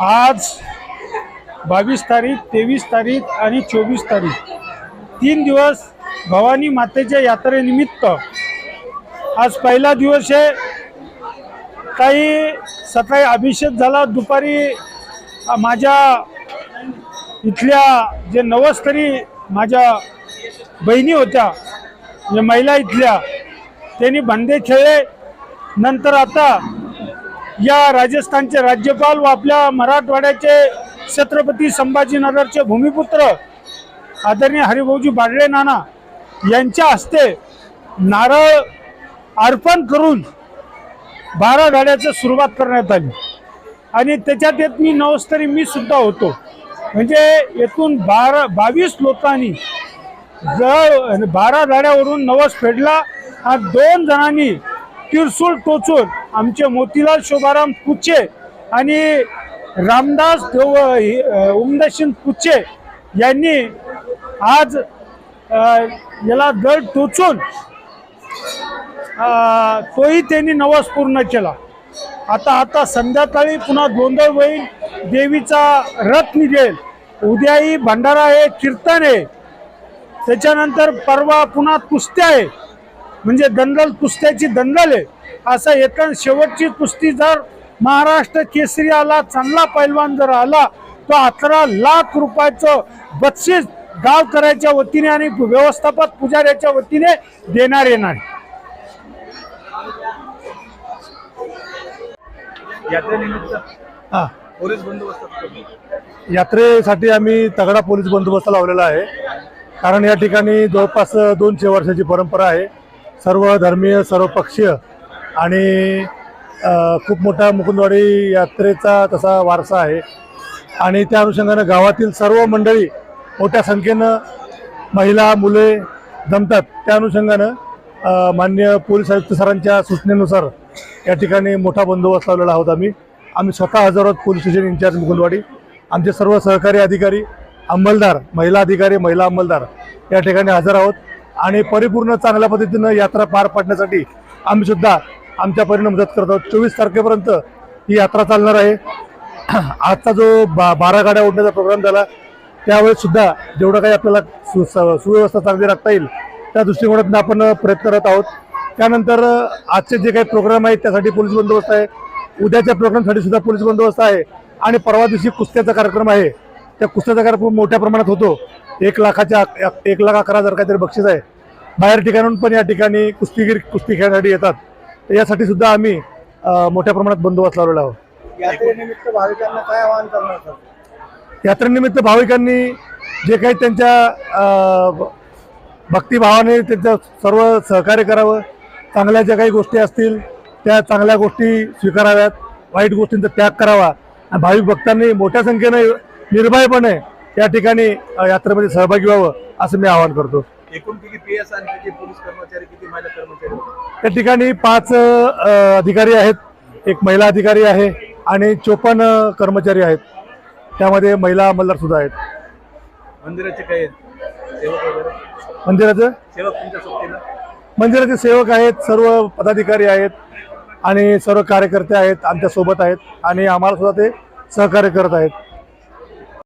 आज बावीस तारीख तेवीस तारीख आणि चोवीस तारीख. तीन दिवस भवानी मातेच्या यात्रेनिमित्त. आज पहिला दिवस आहे. काही सकाळी अभिषेक झाला दुपारी माझ्या इथल्या जे नवस्तरी माझ्या बहिणी होत्या जे महिला इथल्या त्यांनी भांडे खेळले. नंतर आता या राजस्थानचे राज्यपाल व आपल्या मराठवाड्याचे छत्रपती संभाजीनगरचे भूमिपुत्र आदरणीय हरिभाऊजी बाडळे नाना यांच्या हस्ते नारळ अर्पण करून बारा गाड्याचं सुरुवात करण्यात आली. आणि त्याच्यात येत मी नवस्तरी मी सुद्धा होतो. म्हणजे येथून बारा बावीस लोकांनी जर बारा गाड्यावरून नवस फेडला हा दोन जणांनी तिरसूल टोचून आमचे मोतीलाल शोभाराम कुचे आणि रामदास देव हे, उमदासिंग कुचे यांनी आज याला दर टोचून तोही त्यांनी नवस पूर्ण केला. आता आता संध्याकाळी पुन्हा गोंधळ होईल देवीचा रथ निघेल. उद्याही भंडारा आहे कीर्तन आहे. त्याच्यानंतर परवा पुन्हा कुस्त्या आहे. म्हणजे दंगल कुस्त्याची दंगल आहे. असं एका शेवटची कुस्ती जर महाराष्ट्र केसरी आला चांगला पैलवान जर आला तो अकरा लाख रुपयाचं बक्षीस गावकऱ्याच्या वतीने आणि व्यवस्थापक पुजाऱ्याच्या वतीने देणार येणार हा. पोलीस बंदोबस्त यात्रेसाठी आम्ही तगडा पोलीस बंदोबस्त लावलेला आहे. कारण या ठिकाणी जवळपास दोनशे वर्षाची परंपरा आहे. सर्व धर्मीय सर्व पक्षीय आणि खूप मोठा मुकुंदवाडी यात्रेचा तसा वारसा आहे. आणि त्या अनुषंगानं गावातील सर्व मंडळी मोठ्या संख्येनं महिला मुले जमतात. त्या अनुषंगानं मान्य पोलीस आयुक्त सरांच्या सूचनेनुसार या ठिकाणी मोठा बंदोबस्त लावलेला आहोत आम्ही. आम्ही स्वतः हजर आहोत पोलीस स्टेशन इन्चार्ज मुकुंदवाडी. आमचे सर्व सहकारी अधिकारी अंमलदार महिला अधिकारी महिला अंमलदार या ठिकाणी हजर आहोत. आणि परिपूर्ण चांगल्या पद्धतीनं यात्रा पार पाडण्यासाठी आम्ही सुद्धा आमच्या परीनं मदत करत आहोत. चोवीस तारखेपर्यंत ही यात्रा चालणार आहे. आजचा जो बा बारा गाड्या ओढण्याचा प्रोग्राम झाला त्यावेळेस सुद्धा जेवढं काही आपल्याला सु स- सुव्यवस्था चांगली राखता येईल त्या दृष्टिकोनातून आपण प्रयत्न करत आहोत. त्यानंतर आजचे जे काही प्रोग्राम आहेत त्यासाठी पोलीस बंदोबस्त आहे. उद्याच्या प्रोग्रामसाठी सुद्धा पोलीस बंदोबस्त आहे. आणि परवा दिवशी कुस्त्याचा कार्यक्रम आहे. त्या कुस्त्याचा कार्यक्रम मोठ्या प्रमाणात होतो. एक लाखाच्या एक लाख अकरा हजार काहीतरी बक्षीस आहे. बाहेर ठिकाणून पण या ठिकाणी कुस्तीगीर कुस्ती खेळण्यासाठी येतात. तर यासाठी सुद्धा आम्ही मोठ्या प्रमाणात बंदोबस्त लावलेला आहोत. यात्रेनिमित्त भाविकांना काय आवाहन करणार यात्रेनिमित्त भाविकांनी जे काही त्यांच्या भक्तिभावाने त्यांचं सर्व सहकार्य करावं. चांगल्या ज्या काही गोष्टी असतील त्या चांगल्या गोष्टी स्वीकाराव्यात. वाईट गोष्टींचा त्याग करावा. आणि भाविक भक्तांनी मोठ्या संख्येने निर्भयपणे या ठिकाणी यात्रेमध्ये सहभागी व्हावं असं मी आवाहन करतो. एकूण किती पी एस आणि किती पोलीस कर्मचारी किती महिला कर्मचारी? त्या ठिकाणी पाच अधिकारी आहेत एक महिला अधिकारी आहे आणि चोपन्न कर्मचारी आहेत. त्यामध्ये महिला अंमलदार सुद्धा आहेत. मंदिराचे सेवक वगैरे? मंदिराचं? सेवक तुमच्या सोबतीनं? मंदिराचे सेवक आहेत सर्व पदाधिकारी आहेत आणि सर्व कार्यकर्ते आहेत आमच्यासोबत आहेत आणि आम्हाला सुद्धा ते सहकार्य करत आहेत.